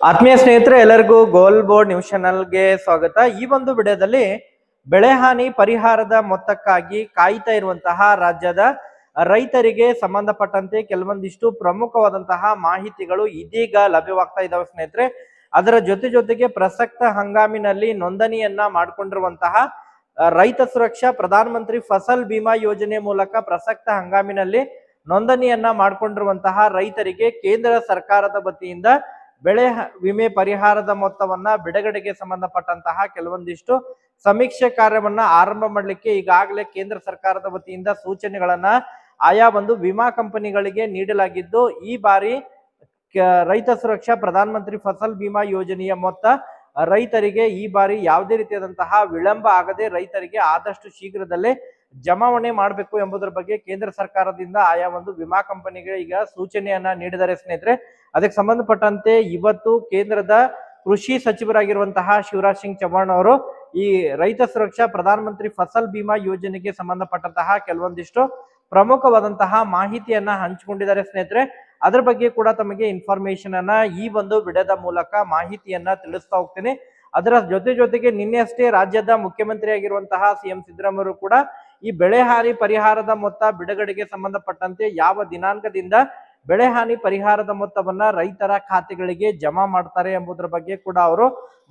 ಆತ್ಮೀಯ ಸ್ನೇಹಿತರೆ, ಎಲ್ಲರಿಗೂ ಗೋಲ್ ಬೋರ್ಡ್ ನ್ಯೂಸ್ ಚಾನಲ್ಗೆ ಸ್ವಾಗತ. ಈ ಒಂದು ವಿಡಿಯೋದಲ್ಲಿ ಬೆಳೆ ಹಾನಿ ಪರಿಹಾರದ ಮೊತ್ತಕ್ಕಾಗಿ ಕಾಯ್ತಾ ಇರುವಂತಹ ರಾಜ್ಯದ ರೈತರಿಗೆ ಸಂಬಂಧಪಟ್ಟಂತೆ ಕೆಲವೊಂದಿಷ್ಟು ಪ್ರಮುಖವಾದಂತಹ ಮಾಹಿತಿಗಳು ಇದೀಗ ಲಭ್ಯವಾಗ್ತಾ ಇದ್ದಾವೆ ಸ್ನೇಹಿತರೆ. ಅದರ ಜೊತೆ ಜೊತೆಗೆ ಪ್ರಸಕ್ತ ಹಂಗಾಮಿನಲ್ಲಿ ನೋಂದಣಿಯನ್ನ ಮಾಡಿಕೊಂಡಿರುವಂತಹ ರೈತ ಸುರಕ್ಷಾ ಪ್ರಧಾನ ಮಂತ್ರಿ ಫಸಲ್ ಬಿಮಾ ಯೋಜನೆ ಮೂಲಕ ಪ್ರಸಕ್ತ ಹಂಗಾಮಿನಲ್ಲಿ ನೋಂದಣಿಯನ್ನ ಮಾಡಿಕೊಂಡಿರುವಂತಹ ರೈತರಿಗೆ ಕೇಂದ್ರ ಸರ್ಕಾರದ ವತಿಯಿಂದ ಬೆಳೆ ವಿಮೆ ಪರಿಹಾರದ ಮೊತ್ತವನ್ನ ಬಿಡುಗಡೆಗೆ ಸಂಬಂಧಪಟ್ಟಂತಹ ಕೆಲವೊಂದಿಷ್ಟು ಸಮೀಕ್ಷೆ ಕಾರ್ಯವನ್ನ ಆರಂಭ ಮಾಡಲಿಕ್ಕೆ ಈಗಾಗಲೇ ಕೇಂದ್ರ ಸರ್ಕಾರದ ವತಿಯಿಂದ ಸೂಚನೆಗಳನ್ನ ಆಯಾ ಒಂದು ವಿಮಾ ಕಂಪನಿಗಳಿಗೆ ನೀಡಲಾಗಿದ್ದು, ಈ ಬಾರಿ ರೈತ ಸುರಕ್ಷಾ ಪ್ರಧಾನ ಮಂತ್ರಿ ಫಸಲ್ ಬಿಮಾ ಯೋಜನೆಯ ಮೊತ್ತ ರೈತರಿಗೆ ಈ ಬಾರಿ ಯಾವುದೇ ರೀತಿಯಾದಂತಹ ವಿಳಂಬ ಆಗದೆ ರೈತರಿಗೆ ಆದಷ್ಟು ಶೀಘ್ರದಲ್ಲೇ ಜಮಾವಣೆ ಮಾಡಬೇಕು ಎಂಬುದರ ಬಗ್ಗೆ ಕೇಂದ್ರ ಸರ್ಕಾರದಿಂದ ಆಯಾ ಒಂದು ವಿಮಾ ಕಂಪನಿಗೆ ಈಗ ಸೂಚನೆಯನ್ನ ನೀಡಿದ್ದಾರೆ ಸ್ನೇಹಿತರೆ. ಅದಕ್ಕೆ ಸಂಬಂಧಪಟ್ಟಂತೆ ಇವತ್ತು ಕೇಂದ್ರದ ಕೃಷಿ ಸಚಿವರಾಗಿರುವಂತಹ ಶಿವರಾಜ್ ಸಿಂಗ್ ಚೌಹಾಣ್ ಅವರು ಈ ರೈತ ಸುರಕ್ಷಾ ಪ್ರಧಾನ ಮಂತ್ರಿ ಫಸಲ್ ಬಿಮಾ ಯೋಜನೆಗೆ ಸಂಬಂಧಪಟ್ಟಂತಹ ಕೆಲವೊಂದಿಷ್ಟು ಪ್ರಮುಖವಾದಂತಹ ಮಾಹಿತಿಯನ್ನ ಹಂಚಿಕೊಂಡಿದ್ದಾರೆ ಸ್ನೇಹಿತರೆ. ಅದ್ರ ಬಗ್ಗೆ ಕೂಡ ತಮಗೆ ಇನ್ಫಾರ್ಮೇಶನ್ ಅನ್ನ ಈ ಒಂದು ವಿಡಿಯೋದ ಮೂಲಕ ಮಾಹಿತಿಯನ್ನ ತಿಳಿಸ್ತಾ ಹೋಗ್ತೀನಿ. ಅದರ ಜೊತೆ ಜೊತೆಗೆ ನಿನ್ನೆ ಅಷ್ಟೇ ರಾಜ್ಯದ ಮುಖ್ಯಮಂತ್ರಿ ಆಗಿರುವಂತಹ ಸಿಎಂ ಸಿದ್ದರಾಮಯ್ಯ ಕೂಡ ಈ ಬೆಳೆ ಹಾನಿ ಪರಿಹಾರದ ಮೊತ್ತ ಬಿಡುಗಡೆಗೆ ಸಂಬಂಧಪಟ್ಟಂತೆ ಯಾವ ದಿನಾಂಕದಿಂದ ಬೆಳೆ ಹಾನಿ ಪರಿಹಾರದ ಮೊತ್ತವನ್ನ ರೈತರ ಖಾತೆಗಳಿಗೆ ಜಮಾ ಮಾಡ್ತಾರೆ ಎಂಬುದರ ಬಗ್ಗೆ ಕೂಡ ಅವರು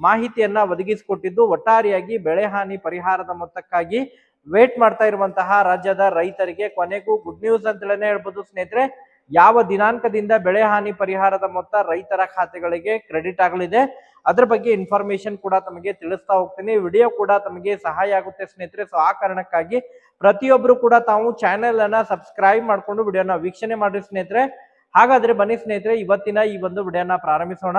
ಮಾಹಿತಿಯನ್ನ ಒದಗಿಸಿಕೊಟ್ಟಿದ್ದು, ಒಟ್ಟಾರೆಯಾಗಿ ಬೆಳೆ ಹಾನಿ ಪರಿಹಾರದ ಮೊತ್ತಕ್ಕಾಗಿ ವೇಟ್ ಮಾಡ್ತಾ ಇರುವಂತಹ ರಾಜ್ಯದ ರೈತರಿಗೆ ಕೊನೆಗೂ ಗುಡ್ ನ್ಯೂಸ್ ಅಂತಲೇ ಹೇಳ್ಬೋದು ಸ್ನೇಹಿತರೆ. ಯಾವ ದಿನಾಂಕದಿಂದ ಬೆಳೆ ಹಾನಿ ಪರಿಹಾರದ ಮೊತ್ತ ರೈತರ ಖಾತೆಗಳಿಗೆ ಕ್ರೆಡಿಟ್ ಆಗಲಿದೆ? ಅದ್ರ ಬಗ್ಗೆ ಇನ್ಫಾರ್ಮೇಶನ್ ಕೂಡ ತಮಗೆ ತಿಳಿಸ್ತಾ ಹೋಗ್ತೀನಿ. ವಿಡಿಯೋ ಕೂಡ ತಮಗೆ ಸಹಾಯ ಆಗುತ್ತೆ ಸ್ನೇಹಿತರೆ. ಸೊ ಆ ಕಾರಣಕ್ಕಾಗಿ ಪ್ರತಿಯೊಬ್ರು ಕೂಡ ತಾವು ಚಾನೆಲ್ ಅನ್ನ ಸಬ್ಸ್ಕ್ರೈಬ್ ಮಾಡ್ಕೊಂಡು ವಿಡಿಯೋನ ವೀಕ್ಷಣೆ ಮಾಡಿ ಸ್ನೇಹಿತರೆ. ಹಾಗಾದ್ರೆ ಬನ್ನಿ ಸ್ನೇಹಿತರೆ, ಇವತ್ತಿನ ಈ ಒಂದು ವಿಡಿಯೋನ ಪ್ರಾರಂಭಿಸೋಣ.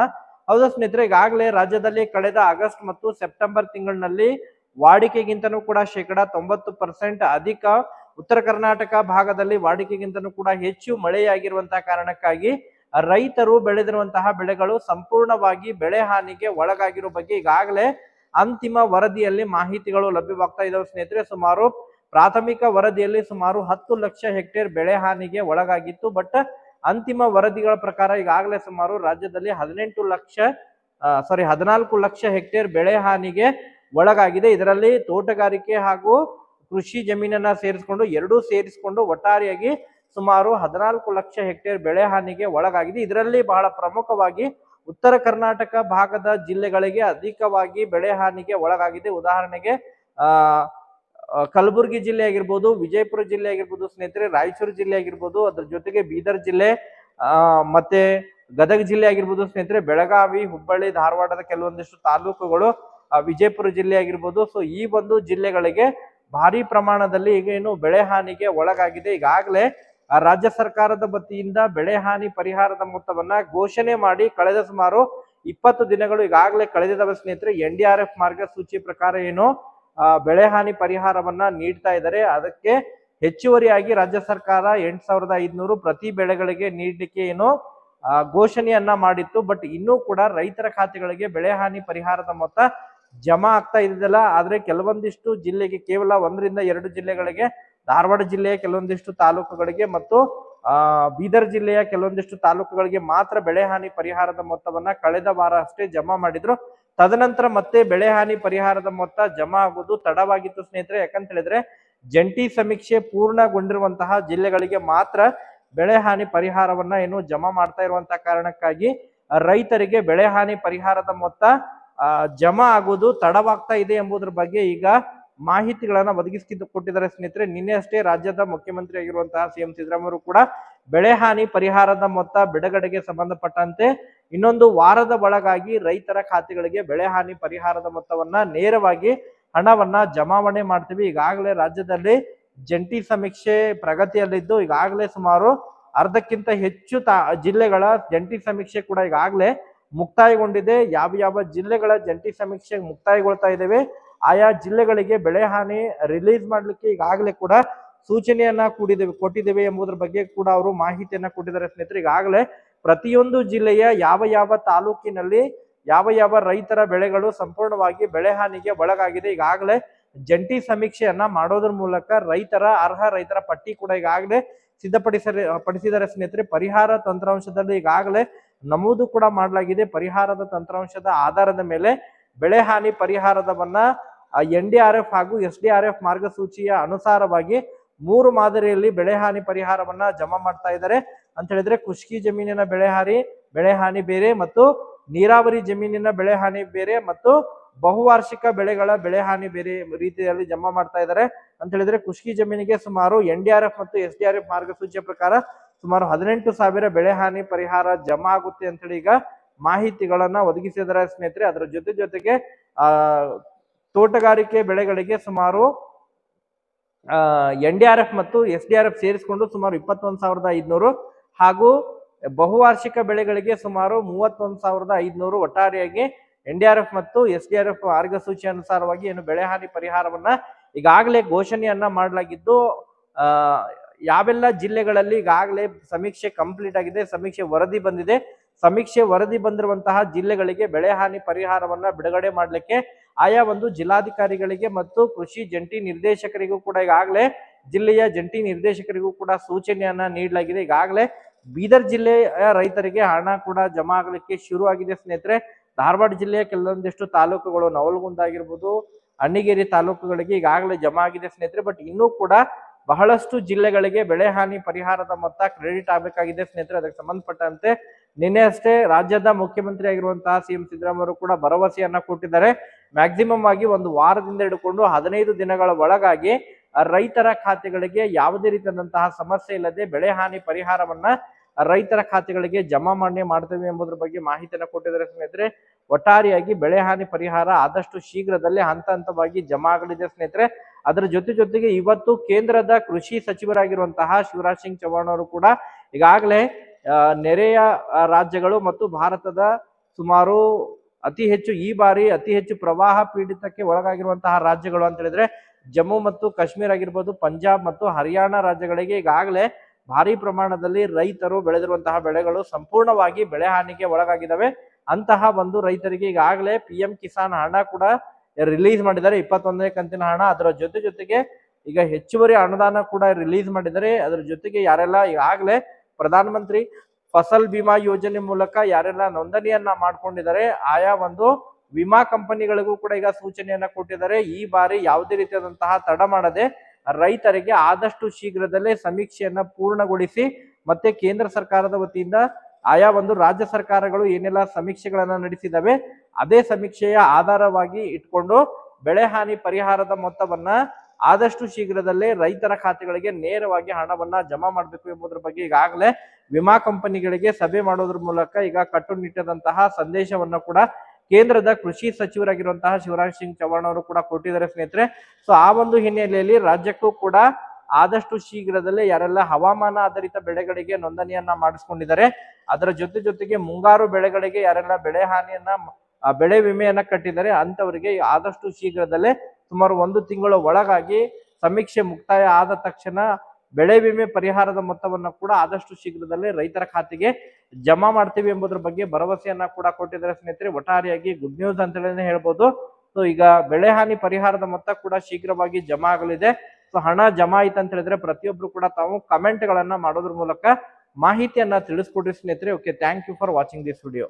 ಹೌದು ಸ್ನೇಹಿತರೆ? ಈಗಾಗಲೇ ರಾಜ್ಯದಲ್ಲಿ ಕಳೆದ ಆಗಸ್ಟ್ ಮತ್ತು ಸೆಪ್ಟೆಂಬರ್ ತಿಂಗಳಿನಲ್ಲಿ ವಾಡಿಕೆಗಿಂತನೂ ಕೂಡ ಶೇಕಡ ತೊಂಬತ್ತು ಪರ್ಸೆಂಟ್ ಅಧಿಕ ಉತ್ತರ ಕರ್ನಾಟಕ ಭಾಗದಲ್ಲಿ ವಾಡಿಕೆಗಿಂತನೂ ಕೂಡ ಹೆಚ್ಚು ಮಳೆಯಾಗಿರುವಂತಹ ಕಾರಣಕ್ಕಾಗಿ ರೈತರು ಬೆಳೆದಿರುವಂತಹ ಬೆಳೆಗಳು ಸಂಪೂರ್ಣವಾಗಿ ಬೆಳೆ ಹಾನಿಗೆ ಒಳಗಾಗಿರೋ ಬಗ್ಗೆ ಈಗಾಗಲೇ ಅಂತಿಮ ವರದಿಯಲ್ಲಿ ಮಾಹಿತಿಗಳು ಲಭ್ಯವಾಗ್ತಾ ಇದಾವೆ ಸ್ನೇಹಿತರೆ. ಸುಮಾರು ಪ್ರಾಥಮಿಕ ವರದಿಯಲ್ಲಿ ಸುಮಾರು ಹತ್ತು ಲಕ್ಷ ಹೆಕ್ಟೇರ್ ಬೆಳೆ ಹಾನಿಗೆ ಒಳಗಾಗಿತ್ತು. ಬಟ್ ಅಂತಿಮ ವರದಿಗಳ ಪ್ರಕಾರ ಈಗಾಗಲೇ ಸುಮಾರು ರಾಜ್ಯದಲ್ಲಿ ಹದಿನೆಂಟು ಲಕ್ಷ ಸಾರಿ ಹದಿನಾಲ್ಕು ಲಕ್ಷ ಹೆಕ್ಟೇರ್ ಬೆಳೆ ಹಾನಿಗೆ ಒಳಗಾಗಿದೆ. ಇದರಲ್ಲಿ ತೋಟಗಾರಿಕೆ ಹಾಗೂ ಕೃಷಿ ಜಮೀನನ್ನ ಸೇರಿಸಿಕೊಂಡು, ಎರಡೂ ಸೇರಿಸಿಕೊಂಡು ಒಟ್ಟಾರೆಯಾಗಿ ಸುಮಾರು ಹದಿನಾಲ್ಕು ಲಕ್ಷ ಹೆಕ್ಟೇರ್ ಬೆಳೆ ಹಾನಿಗೆ ಒಳಗಾಗಿದೆ. ಇದರಲ್ಲಿ ಬಹಳ ಪ್ರಮುಖವಾಗಿ ಉತ್ತರ ಕರ್ನಾಟಕ ಭಾಗದ ಜಿಲ್ಲೆಗಳಿಗೆ ಅಧಿಕವಾಗಿ ಬೆಳೆ ಹಾನಿಗೆ ಒಳಗಾಗಿದೆ. ಉದಾಹರಣೆಗೆ, ಆ ಕಲಬುರಗಿ ಜಿಲ್ಲೆ ಆಗಿರ್ಬೋದು, ವಿಜಯಪುರ ಜಿಲ್ಲೆ ಆಗಿರ್ಬೋದು, ಸ್ನೇಹಿತರೆ, ರಾಯಚೂರು ಜಿಲ್ಲೆ ಆಗಿರ್ಬೋದು, ಅದ್ರ ಜೊತೆಗೆ ಬೀದರ್ ಜಿಲ್ಲೆ, ಆ, ಮತ್ತೆ ಗದಗ ಜಿಲ್ಲೆ ಆಗಿರ್ಬೋದು, ಸ್ನೇಹಿತರೆ, ಬೆಳಗಾವಿ, ಹುಬ್ಬಳ್ಳಿ, ಧಾರವಾಡದ ಕೆಲವೊಂದಿಷ್ಟು ತಾಲೂಕುಗಳು ವಿಜಯಪುರ ಜಿಲ್ಲೆ ಆಗಿರ್ಬೋದು. ಸೊ ಈ ಒಂದು ಜಿಲ್ಲೆಗಳಿಗೆ ಭಾರಿ ಪ್ರಮಾಣದಲ್ಲಿ ಈಗ ಏನು ಬೆಳೆ ಹಾನಿಗೆ ಒಳಗಾಗಿದೆ. ಈಗಾಗಲೇ ಆ, ರಾಜ್ಯ ಸರ್ಕಾರದ ವತಿಯಿಂದ ಬೆಳೆ ಹಾನಿ ಪರಿಹಾರದ ಮೊತ್ತವನ್ನ ಘೋಷಣೆ ಮಾಡಿ ಕಳೆದ ಸುಮಾರು ಇಪ್ಪತ್ತು ದಿನಗಳು ಈಗಾಗಲೇ ಕಳೆದಿದ್ದಾವೆ ಸ್ನೇಹಿತರೆ. ಎನ್ ಡಿ ಆರ್ ಎಫ್ ಮಾರ್ಗಸೂಚಿ ಪ್ರಕಾರ ಏನು ಬೆಳೆ ಹಾನಿ ಪರಿಹಾರವನ್ನ ನೀಡ್ತಾ ಇದ್ದಾರೆ. ಅದಕ್ಕೆ ಹೆಚ್ಚುವರಿಯಾಗಿ ರಾಜ್ಯ ಸರ್ಕಾರ ಎಂಟ್ ಸಾವಿರದ ಐದ್ನೂರು ಪ್ರತಿ ಬೆಳೆಗಳಿಗೆ ನೀಡಲಿಕ್ಕೆ ಏನು ಘೋಷಣೆಯನ್ನ ಮಾಡಿತ್ತು. ಬಟ್ ಇನ್ನೂ ಕೂಡ ರೈತರ ಖಾತೆಗಳಿಗೆ ಬೆಳೆ ಹಾನಿ ಪರಿಹಾರದ ಮೊತ್ತ ಜಮಾ ಆಗ್ತಾ ಇದ್ದಿಲ್ಲ. ಆದ್ರೆ ಕೆಲವೊಂದಿಷ್ಟು ಜಿಲ್ಲೆಗೆ ಕೇವಲ ಒಂದರಿಂದ ಎರಡು ಜಿಲ್ಲೆಗಳಿಗೆ ಧಾರವಾಡ ಜಿಲ್ಲೆಯ ಕೆಲವೊಂದಿಷ್ಟು ತಾಲೂಕುಗಳಿಗೆ ಮತ್ತು, ಆ, ಬೀದರ್ ಜಿಲ್ಲೆಯ ಕೆಲವೊಂದಿಷ್ಟು ತಾಲೂಕುಗಳಿಗೆ ಮಾತ್ರ ಬೆಳೆ ಹಾನಿ ಪರಿಹಾರದ ಮೊತ್ತವನ್ನ ಕಳೆದ ವಾರ ಅಷ್ಟೇ ಜಮಾ ಮಾಡಿದ್ರು. ತದನಂತರ ಮತ್ತೆ ಬೆಳೆ ಹಾನಿ ಪರಿಹಾರದ ಮೊತ್ತ ಜಮಾ ಆಗುವುದು ತಡವಾಗಿತ್ತು ಸ್ನೇಹಿತರೆ. ಯಾಕಂತ ಹೇಳಿದ್ರೆ ಜಂಟಿ ಸಮೀಕ್ಷೆ ಪೂರ್ಣಗೊಂಡಿರುವಂತಹ ಜಿಲ್ಲೆಗಳಿಗೆ ಮಾತ್ರ ಬೆಳೆ ಹಾನಿ ಪರಿಹಾರವನ್ನ ಏನು ಜಮಾ ಮಾಡ್ತಾ ಇರುವಂತಹ ಕಾರಣಕ್ಕಾಗಿ ರೈತರಿಗೆ ಬೆಳೆ ಹಾನಿ ಪರಿಹಾರದ ಮೊತ್ತ ಜಮಾ ಆಗುವುದು ತಡವಾಗ್ತಾ ಇದೆ ಎಂಬುದರ ಬಗ್ಗೆ ಈಗ ಮಾಹಿತಿಗಳನ್ನ ಒದಗಿಸಿ ಕೊಟ್ಟಿದ್ದಾರೆ ಸ್ನೇಹಿತರೆ. ನಿನ್ನೆ ಅಷ್ಟೇ ರಾಜ್ಯದ ಮುಖ್ಯಮಂತ್ರಿ ಆಗಿರುವಂತಹ ಸಿಎಂ ಸಿದ್ದರಾಮಯ್ಯ ಕೂಡ ಬೆಳೆ ಹಾನಿ ಪರಿಹಾರದ ಮೊತ್ತ ಬಿಡುಗಡೆಗೆ ಸಂಬಂಧಪಟ್ಟಂತೆ ಇನ್ನೊಂದು ವಾರದ ಒಳಗಾಗಿ ರೈತರ ಖಾತೆಗಳಿಗೆ ಬೆಳೆ ಹಾನಿ ಪರಿಹಾರದ ಮೊತ್ತವನ್ನ ನೇರವಾಗಿ ಹಣವನ್ನ ಜಮಾವಣೆ ಮಾಡ್ತೀವಿ. ಈಗಾಗಲೇ ರಾಜ್ಯದಲ್ಲಿ ಜಂಟಿ ಸಮೀಕ್ಷೆ ಪ್ರಗತಿಯಲ್ಲಿದ್ದು, ಈಗಾಗಲೇ ಸುಮಾರು ಅರ್ಧಕ್ಕಿಂತ ಹೆಚ್ಚು ತಾ, ಜಿಲ್ಲೆಗಳ ಜಂಟಿ ಸಮೀಕ್ಷೆ ಕೂಡ ಈಗಾಗಲೇ ಮುಕ್ತಾಯಗೊಂಡಿದೆ. ಯಾವ ಯಾವ ಜಿಲ್ಲೆಗಳ ಜಂಟಿ ಸಮೀಕ್ಷೆ ಮುಕ್ತಾಯಗೊಳ್ತಾ ಇದ್ದೇವೆ ಆಯಾ ಜಿಲ್ಲೆಗಳಿಗೆ ಬೆಳೆ ಹಾನಿ ರಿಲೀಸ್ ಮಾಡಲಿಕ್ಕೆ ಈಗಾಗಲೇ ಕೂಡ ಸೂಚನೆಯನ್ನ ಕೂಡಿದ್ದೇವೆ ಕೊಟ್ಟಿದ್ದೇವೆ ಎಂಬುದರ ಬಗ್ಗೆ ಕೂಡ ಅವರು ಮಾಹಿತಿಯನ್ನ ಕೊಟ್ಟಿದ್ದಾರೆ ಸ್ನೇಹಿತರೆ. ಈಗಾಗಲೇ ಪ್ರತಿಯೊಂದು ಜಿಲ್ಲೆಯ ಯಾವ ಯಾವ ತಾಲೂಕಿನಲ್ಲಿ ಯಾವ ಯಾವ ರೈತರ ಬೆಳೆಗಳು ಸಂಪೂರ್ಣವಾಗಿ ಬೆಳೆ ಹಾನಿಗೆ ಒಳಗಾಗಿದೆ, ಈಗಾಗಲೇ ಜಂಟಿ ಸಮೀಕ್ಷೆಯನ್ನ ಮಾಡೋದ್ರ ಮೂಲಕ ರೈತರ, ಅರ್ಹ ರೈತರ ಪಟ್ಟಿ ಕೂಡ ಈಗಾಗಲೇ ಸಿದ್ಧಪಡಿಸ ಪಡಿಸಿದ್ದಾರೆ ಸ್ನೇಹಿತರೆ. ಪರಿಹಾರ ತಂತ್ರಾಂಶದಲ್ಲಿ ಈಗಾಗಲೇ ನಮೂದು ಕೂಡ ಮಾಡಲಾಗಿದೆ. ಪರಿಹಾರದ ತಂತ್ರಾಂಶದ ಆಧಾರದ ಮೇಲೆ ಬೆಳೆ ಹಾನಿ ಪರಿಹಾರದವನ್ನ ಎನ್ ಡಿ ಆರ್ ಎಫ್ ಹಾಗೂ ಎಸ್ ಡಿ ಆರ್ ಎಫ್ ಮಾರ್ಗಸೂಚಿಯ ಅನುಸಾರವಾಗಿ ಮೂರು ಮಾದರಿಯಲ್ಲಿ ಬೆಳೆ ಹಾನಿ ಪರಿಹಾರವನ್ನ ಜಮಾ ಮಾಡ್ತಾ ಇದ್ದಾರೆ. ಅಂತ ಹೇಳಿದ್ರೆ ಕುಷ್ಕಿ ಜಮೀನಿನ ಬೆಳೆ ಹಾನಿ ಬೆಳೆ ಹಾನಿ ಬೇರೆ ಮತ್ತು ನೀರಾವರಿ ಜಮೀನಿನ ಬೆಳೆ ಹಾನಿ ಬೇರೆ ಮತ್ತು ಬಹುವಾರ್ಷಿಕ ಬೆಳೆಗಳ ಬೆಳೆ ಹಾನಿ ಬೇರೆ ರೀತಿಯಲ್ಲಿ ಜಮಾ ಮಾಡ್ತಾ ಇದ್ದಾರೆ. ಅಂತ ಹೇಳಿದ್ರೆ ಖುಷ್ಕಿ ಜಮೀನಿಗೆ ಸುಮಾರು ಎನ್ ಡಿ ಆರ್ ಎಫ್ ಮತ್ತು ಎಸ್ ಡಿ ಆರ್ ಎಫ್ ಮಾರ್ಗಸೂಚಿಯ ಪ್ರಕಾರ ಸುಮಾರು ಹದಿನೆಂಟು ಸಾವಿರ ಬೆಳೆ ಹಾನಿ ಪರಿಹಾರ ಜಮಾ ಆಗುತ್ತೆ ಅಂತ ಹೇಳಿ ಈಗ ಮಾಹಿತಿಗಳನ್ನ ಒದಗಿಸಿದ್ರೆ ಸ್ನೇಹಿತರೆ. ಅದರ ಜೊತೆ ಜೊತೆಗೆ, ಆ ತೋಟಗಾರಿಕೆ ಬೆಳೆಗಳಿಗೆ ಸುಮಾರು ಎನ್ ಡಿ ಆರ್ ಎಫ್ ಮತ್ತು ಎಸ್ ಡಿ ಆರ್ ಎಫ್ ಸೇರಿಸಿಕೊಂಡು ಸುಮಾರು ಇಪ್ಪತ್ತೊಂದು ಸಾವಿರದ ಐದುನೂರು ಹಾಗೂ ಬಹುವಾರ್ಷಿಕ ಬೆಳೆಗಳಿಗೆ ಸುಮಾರು ಮೂವತ್ತೊಂದು ಸಾವಿರದ ಐದುನೂರು ಒಟ್ಟಾರೆಯಾಗಿ ಎನ್ ಡಿ ಆರ್ ಎಫ್ ಮತ್ತು ಎಸ್ ಡಿ ಆರ್ ಎಫ್ ಮಾರ್ಗಸೂಚಿ ಅನುಸಾರವಾಗಿ ಏನು ಬೆಳೆ ಹಾನಿ ಪರಿಹಾರವನ್ನ ಈಗಾಗಲೇ ಘೋಷಣೆಯನ್ನ ಮಾಡಲಾಗಿದ್ದು ಯಾವೆಲ್ಲ ಜಿಲ್ಲೆಗಳಲ್ಲಿ ಈಗಾಗಲೇ ಸಮೀಕ್ಷೆ ಕಂಪ್ಲೀಟ್ ಆಗಿದೆ, ಸಮೀಕ್ಷೆ ವರದಿ ಬಂದಿದೆ. ಸಮೀಕ್ಷೆ ವರದಿ ಬಂದಿರುವಂತಹ ಜಿಲ್ಲೆಗಳಿಗೆ ಬೆಳೆ ಹಾನಿ ಪರಿಹಾರವನ್ನ ಬಿಡುಗಡೆ ಮಾಡಲಿಕ್ಕೆ ಆಯಾ ಒಂದು ಜಿಲ್ಲಾಧಿಕಾರಿಗಳಿಗೆ ಮತ್ತು ಕೃಷಿ ಜಂಟಿ ನಿರ್ದೇಶಕರಿಗೂ ಕೂಡ ಈಗಾಗಲೇ ಜಿಲ್ಲೆಯ ಜಂಟಿ ನಿರ್ದೇಶಕರಿಗೂ ಕೂಡ ಸೂಚನೆಯನ್ನ ನೀಡಲಾಗಿದೆ. ಈಗಾಗಲೇ ಬೀದರ್ ಜಿಲ್ಲೆಯ ರೈತರಿಗೆ ಹಣ ಕೂಡ ಜಮಾ ಆಗಲಿಕ್ಕೆ ಶುರು ಸ್ನೇಹಿತರೆ. ಧಾರವಾಡ ಜಿಲ್ಲೆಯ ಕೆಲವೊಂದಿಷ್ಟು ತಾಲೂಕುಗಳು ನವಲಗುಂದ ಆಗಿರ್ಬೋದು, ಅಣ್ಣಿಗೇರಿ ತಾಲೂಕುಗಳಿಗೆ ಈಗಾಗಲೇ ಜಮಾ ಆಗಿದೆ ಸ್ನೇಹಿತರೆ. ಬಟ್ ಇನ್ನೂ ಕೂಡ ಬಹಳಷ್ಟು ಜಿಲ್ಲೆಗಳಿಗೆ ಬೆಳೆ ಹಾನಿ ಪರಿಹಾರದ ಮೊತ್ತ ಕ್ರೆಡಿಟ್ ಆಗಬೇಕಾಗಿದೆ ಸ್ನೇಹಿತರೆ. ಅದಕ್ಕೆ ಸಂಬಂಧಪಟ್ಟಂತೆ ನಿನ್ನೆ ಅಷ್ಟೇ ರಾಜ್ಯದ ಮುಖ್ಯಮಂತ್ರಿ ಆಗಿರುವಂತಹ ಸಿ ಎಂ ಸಿದ್ದರಾಮಯ್ಯ ಕೂಡ ಭರವಸೆಯನ್ನ ಕೊಟ್ಟಿದ್ದಾರೆ. ಮ್ಯಾಕ್ಸಿಮಮ್ ಆಗಿ ಒಂದು ವಾರದಿಂದ ಹಿಡ್ಕೊಂಡು ಹದಿನೈದು ದಿನಗಳ ಒಳಗಾಗಿ ರೈತರ ಖಾತೆಗಳಿಗೆ ಯಾವುದೇ ರೀತಿಯಾದಂತಹ ಸಮಸ್ಯೆ ಇಲ್ಲದೆ ಬೆಳೆ ಹಾನಿ ಪರಿಹಾರವನ್ನ ರೈತರ ಖಾತೆಗಳಿಗೆ ಜಮಾ ಮಾಡಿ ಮಾಡ್ತೇವೆ ಎಂಬುದರ ಬಗ್ಗೆ ಮಾಹಿತಿಯನ್ನು ಕೊಟ್ಟಿದ್ದಾರೆ ಸ್ನೇಹಿತರೆ. ಒಟ್ಟಾರೆಯಾಗಿ ಬೆಳೆ ಹಾನಿ ಪರಿಹಾರ ಆದಷ್ಟು ಶೀಘ್ರದಲ್ಲೇ ಹಂತ ಹಂತವಾಗಿ ಜಮಾ ಆಗಲಿದೆ ಸ್ನೇಹಿತರೆ. ಅದರ ಜೊತೆ ಜೊತೆಗೆ ಇವತ್ತು ಕೇಂದ್ರದ ಕೃಷಿ ಸಚಿವರಾಗಿರುವಂತಹ ಶಿವರಾಜ್ ಸಿಂಗ್ ಚೌಹಾಣ್ ಅವರು ಕೂಡ ಈಗಾಗಲೇ ನೆರೆಯ ರಾಜ್ಯಗಳು ಮತ್ತು ಭಾರತದ ಸುಮಾರು ಅತಿ ಹೆಚ್ಚು ಈ ಬಾರಿ ಅತಿ ಹೆಚ್ಚು ಪ್ರವಾಹ ಪೀಡಿತಕ್ಕೆ ಒಳಗಾಗಿರುವಂತಹ ರಾಜ್ಯಗಳು ಅಂತ ಹೇಳಿದ್ರೆ ಜಮ್ಮು ಮತ್ತು ಕಾಶ್ಮೀರ ಆಗಿರ್ಬೋದು, ಪಂಜಾಬ್ ಮತ್ತು ಹರಿಯಾಣ ರಾಜ್ಯಗಳಿಗೆ ಈಗಾಗಲೇ ಭಾರಿ ಪ್ರಮಾಣದಲ್ಲಿ ರೈತರು ಬೆಳೆದಿರುವಂತಹ ಬೆಳೆಗಳು ಸಂಪೂರ್ಣವಾಗಿ ಬೆಳೆ ಹಾನಿಗೆ ಒಳಗಾಗಿದ್ದಾವೆ. ಅಂತಹ ಒಂದು ರೈತರಿಗೆ ಈಗಾಗಲೇ ಪಿ ಎಂ ಕಿಸಾನ್ ಹಣ ಕೂಡ ರಿಲೀಸ್ ಮಾಡಿದ್ದಾರೆ. ಇಪ್ಪತ್ತೊಂದನೇ ಕಂತಿನ ಹಣ. ಅದರ ಜೊತೆ ಜೊತೆಗೆ ಈಗ ಹೆಚ್ಚುವರಿ ಅನುದಾನ ಕೂಡ ರಿಲೀಸ್ ಮಾಡಿದ್ದಾರೆ. ಅದರ ಜೊತೆಗೆ ಯಾರೆಲ್ಲ ಈಗಾಗಲೇ ಪ್ರಧಾನಮಂತ್ರಿ ಫಸಲ್ ಬಿಮಾ ಯೋಜನೆ ಮೂಲಕ ಯಾರೆಲ್ಲ ನೋಂದಣಿಯನ್ನ ಮಾಡ್ಕೊಂಡಿದ್ದಾರೆ, ಆಯಾ ಒಂದು ವಿಮಾ ಕಂಪನಿಗಳಿಗೂ ಕೂಡ ಈಗ ಸೂಚನೆಯನ್ನ ಕೊಟ್ಟಿದ್ದಾರೆ. ಈ ಬಾರಿ ಯಾವುದೇ ರೀತಿಯಾದಂತಹ ತಡ ಮಾಡದೆ ರೈತರಿಗೆ ಆದಷ್ಟು ಶೀಘ್ರದಲ್ಲೇ ಸಮೀಕ್ಷೆಯನ್ನ ಪೂರ್ಣಗೊಳಿಸಿ ಮತ್ತೆ ಕೇಂದ್ರ ಸರ್ಕಾರದ ವತಿಯಿಂದ ಆಯಾ ಒಂದು ರಾಜ್ಯ ಸರ್ಕಾರಗಳು ಏನೆಲ್ಲ ಸಮೀಕ್ಷೆಗಳನ್ನ ನಡೆಸಿದವೆ, ಅದೇ ಸಮೀಕ್ಷೆಯ ಆಧಾರವಾಗಿ ಇಟ್ಕೊಂಡು ಬೆಳೆ ಹಾನಿ ಪರಿಹಾರದ ಮೊತ್ತವನ್ನ ಆದಷ್ಟು ಶೀಘ್ರದಲ್ಲೇ ರೈತರ ಖಾತೆಗಳಿಗೆ ನೇರವಾಗಿ ಹಣವನ್ನ ಜಮಾ ಮಾಡಬೇಕು ಎಂಬುದರ ಬಗ್ಗೆ ಈಗಾಗಲೇ ವಿಮಾ ಕಂಪನಿಗಳಿಗೆ ಸಭೆ ಮಾಡೋದ್ರ ಮೂಲಕ ಈಗ ಕಟ್ಟುನಿಟ್ಟದಂತಹ ಸಂದೇಶವನ್ನ ಕೂಡ ಕೇಂದ್ರದ ಕೃಷಿ ಸಚಿವರಾಗಿರುವಂತಹ ಶಿವರಾಜ್ ಸಿಂಗ್ ಚೌಹಾಣ್ ಅವರು ಕೂಡ ಕೊಟ್ಟಿದ್ದಾರೆ ಸ್ನೇಹಿತರೆ. ಸೊ ಆ ಒಂದು ಹಿನ್ನೆಲೆಯಲ್ಲಿ ರಾಜ್ಯಕ್ಕೂ ಕೂಡ ಆದಷ್ಟು ಶೀಘ್ರದಲ್ಲೇ ಯಾರೆಲ್ಲ ಹವಾಮಾನ ಆಧಾರಿತ ಬೆಳೆಗಳಿಗೆ ನೋಂದಣಿಯನ್ನ ಮಾಡಿಸ್ಕೊಂಡಿದ್ದಾರೆ. ಅದರ ಜೊತೆ ಜೊತೆಗೆ ಮುಂಗಾರು ಬೆಳೆಗಳಿಗೆ ಯಾರೆಲ್ಲ ಬೆಳೆ ಹಾನಿಯನ್ನ ಬೆಳೆ ವಿಮೆಯನ್ನ ಕಟ್ಟಿದ್ದಾರೆ ಅಂತವರಿಗೆ ಆದಷ್ಟು ಶೀಘ್ರದಲ್ಲೇ ಸುಮಾರು ಒಂದು ತಿಂಗಳ ಒಳಗಾಗಿ ಸಮೀಕ್ಷೆ ಮುಕ್ತಾಯ ಆದ ತಕ್ಷಣ ಬೆಳೆ ವಿಮೆ ಪರಿಹಾರದ ಮೊತ್ತವನ್ನ ಕೂಡ ಆದಷ್ಟು ಶೀಘ್ರದಲ್ಲೇ ರೈತರ ಖಾತೆಗೆ ಜಮಾ ಮಾಡ್ತೀವಿ ಎಂಬುದ್ರ ಬಗ್ಗೆ ಭರವಸೆಯನ್ನ ಕೂಡ ಕೊಟ್ಟಿದ್ದಾರೆ ಸ್ನೇಹಿತರೆ. ಒಟ್ಟಾರೆಯಾಗಿ ಗುಡ್ ನ್ಯೂಸ್ ಅಂತ ಹೇಳಿ ಹೇಳ್ಬೋದು. ಸೊ ಈಗ ಬೆಳೆ ಹಾನಿ ಪರಿಹಾರದ ಮೊತ್ತ ಕೂಡ ಶೀಘ್ರವಾಗಿ ಜಮಾ ಆಗಲಿದೆ. ಸೊ ಹಣ ಜಮಾ ಆಯ್ತು ಅಂತ ಹೇಳಿದ್ರೆ ಪ್ರತಿಯೊಬ್ರು ಕೂಡ ತಾವು ಕಮೆಂಟ್ ಗಳನ್ನ ಮಾಡೋದ್ರ ಮೂಲಕ ಮಾಹಿತಿಯನ್ನ ತಿಳಿಸ್ಕೊಡ್ರಿ ಸ್ನೇಹಿತರೆ. Okay thank you for watching this video